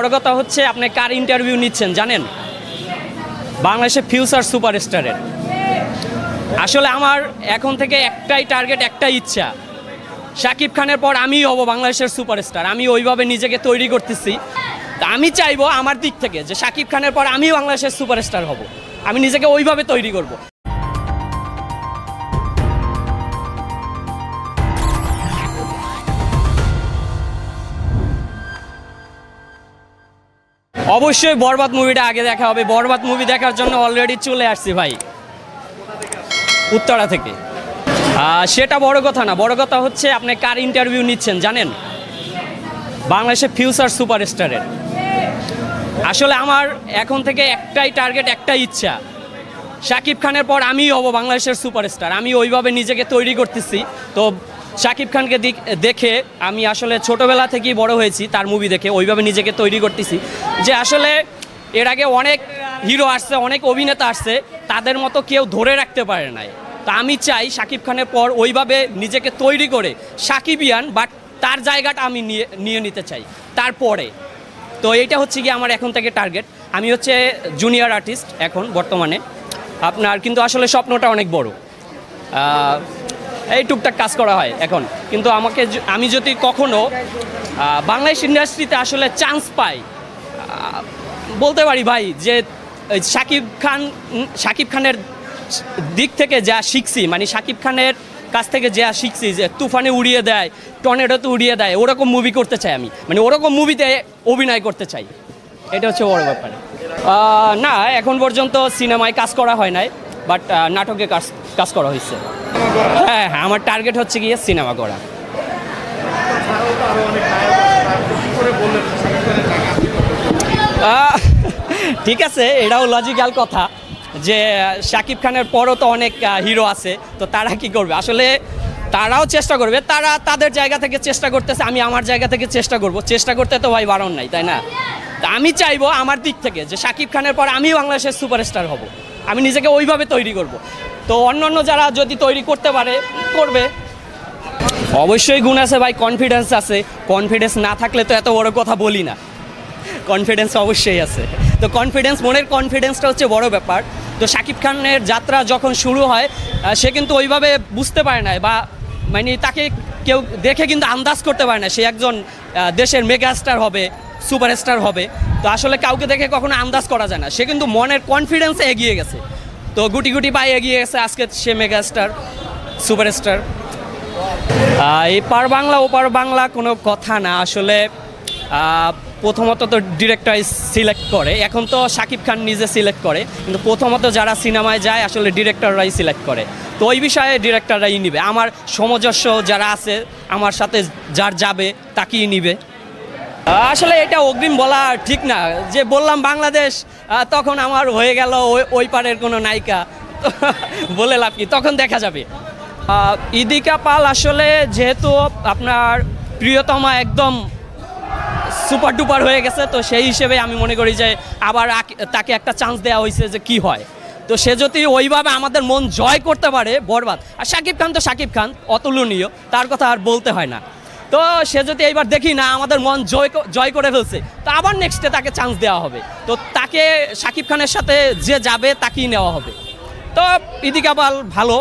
বড় কথা হচ্ছে, আপনি কার ইন্টারভিউ নিচ্ছেন জানেন? বাংলাদেশের ফিউচার সুপারস্টারের আসলে আমার এখন থেকে একটাই টার্গেট একটাই ইচ্ছা। শাকিব খানের পর আমিই হব বাংলাদেশের সুপারস্টার আমি ওইভাবে নিজেকে তৈরি করতেছি। আমি চাইব আমার দিক থেকে যে শাকিব খানের পর আমিও বাংলাদেশের সুপারস্টার হব। আমি নিজেকে ওইভাবে তৈরি করব। অবশ্যই বরবাদ মুভিটা আগে দেখা হবে। বরবাদ মুভি দেখার জন্য অলরেডি চলে আসছি ভাই। উত্তরা থেকে। সেটা বড় কথা না। বড় কথা হচ্ছে আপনি কার ইন্টারভিউ নিচ্ছেন জানেন? বাংলাদেশের ফিউচার সুপারস্টারের আসলে আমার এখন থেকে একটাই টার্গেট একটাই ইচ্ছা। শাকিব খানের পর আমিই হব বাংলাদেশের সুপারস্টার আমি ওইভাবে নিজেকে তৈরি করতেছি। তো শাকিব খানকে দেখে আমি আসলে ছোটোবেলা থেকেই বড় হয়েছি, তার মুভি দেখে, ওইভাবে নিজেকে তৈরি করতেছি। যে আসলে এর আগে অনেক হিরো আসছে, অনেক অভিনেতা আসছে, তাদের মতো কেউ ধরে রাখতে পারে নাই। তা আমি চাই শাকিব খানের পর ওইভাবে নিজেকে তৈরি করে সাকিবিয়ান বাট তার জায়গাটা আমি নিয়ে নিয়ে নিতে চাই। তারপরে, তো এইটা হচ্ছে কি আমার এখন থেকে টার্গেট আমি হচ্ছে জুনিয়র আর্টিস্ট এখন বর্তমানে। আপনার কিন্তু আসলে স্বপ্নটা অনেক বড়। এই টুকটাক কাজ করা হয় এখন। কিন্তু আমাকে আমি যদি কখনো বাংলাদেশ ইন্ডাস্ট্রিতে আসলে চান্স পাই বলতে পারি ভাই যে শাকিব খান শাকিব খানের দিক থেকে যা শিখছি মানে শাকিব খানের কাছ থেকে যা শিখছি যে তুফানে উড়িয়ে দেয়, টর্নেডোতে উড়িয়ে দেয়, ওরকম মুভি করতে চাই আমি। মানে ওরকম মুভিতে অভিনয় করতে চাই। এটা হচ্ছে বড় ব্যাপার। না, এখন পর্যন্ত সিনেমায় কাজ করা হয় নাই। বাট নাটকে কাজ কাজ করা হয়েছে। হ্যাঁ হ্যাঁ আমার টার্গেট হচ্ছে গিয়ে সিনেমা করা। ঠিক আছে, এটাও লজিক্যাল কথা যে, শাকিব খানের পরও তো অনেক হিরো আছে, তো তারা কি করবে? আসলে তারাও চেষ্টা করবে, তারা তাদের জায়গা থেকে চেষ্টা করতেছে, আমি আমার জায়গা থেকে চেষ্টা করব। চেষ্টা করতে তো ভাই বারণ নাই, তাই না? আমি চাইব আমার দিক থেকে যে শাকিব খানের পর আমি বাংলাদেশের সুপারস্টার হব। আমি নিজেকে ওইভাবে তৈরি করব। তো অন্য অন্য যারা যদি তৈরি করতে পারে, করবে। অবশ্যই গুণ আছে ভাই কনফিডেন্স আছে। কনফিডেন্স না থাকলে তো এত বড় কথা বলি না। কনফিডেন্স অবশ্যই আছে। তো কনফিডেন্স মনের কনফিডেন্সটা হচ্ছে বড় ব্যাপার। তো শাকিব খানের যাত্রা যখন শুরু হয় সে কিন্তু ওইভাবে বুঝতে পারে না বা মানে তাকে কেউ দেখে কিন্তু আন্দাজ করতে পারে না। সে একজন দেশের মেগাস্টার হবে। সুপারস্টার হবে। তো আসলে কাউকে দেখে কখনো আন্দাজ করা যায় না। সে কিন্তু মনের কনফিডেন্সে এগিয়ে গেছে। তো গুটি গুটি পায়ে এগিয়ে গেছে আজকে সে মেগাস্টার, সুপারস্টার। এপার বাংলা ওপার বাংলা কোনো কথা না। আসলে প্রথমত তো ডিরেক্টর সিলেক্ট করে। এখন তো শাকিব খান নিজে সিলেক্ট করে। কিন্তু প্রথমত যারা সিনেমায় যায়, আসলে ডিরেক্টররাই সিলেক্ট করে। তো ওই বিষয়ে ডিরেক্টররাই নিবে। আমার সমজস্ব যারা আছে, আমার সাথে যার যাবে, তাকেই নিবে। আসলে এটা অগ্রিম বলা ঠিক না। যে বললাম বাংলাদেশ তখন আমার হয়ে গেল ওই- পারের কোনো নায়িকা। বলে লাভ কি? তখন দেখা যাবে। ইদিকা পাল আসলে যেহেতু আপনার প্রিয়তমা একদম সুপার ডুপার হয়ে গেছে, তো সেই হিসেবে আমি মনে করি যে আবার তাকে একটা চান্স দেওয়া হয়েছে যে কি হয়। তো সে যদি ওইভাবে আমাদের মন জয় করতে পারে, বরবাদ। আর শাকিব খান তো শাকিব খান, অতুলনীয়, তার কথা আর বলতে হয় না। তো সে যদি এইবার দেখি না, আমাদের মন জয় জয় করে ফেলছে, তো আবার নেক্সটে তাকে চান্স দেওয়া হবে। তো তাকে সাকিব খানের সাথে যে যাবে, তাকেই নেওয়া হবে। তো ইদিকা পাল ভালো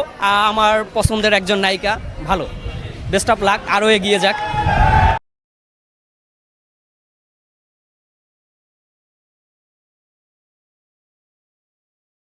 আমার পছন্দের একজন নায়িকা, ভালো। বেস্ট অফ লাক আরও এগিয়ে যাক।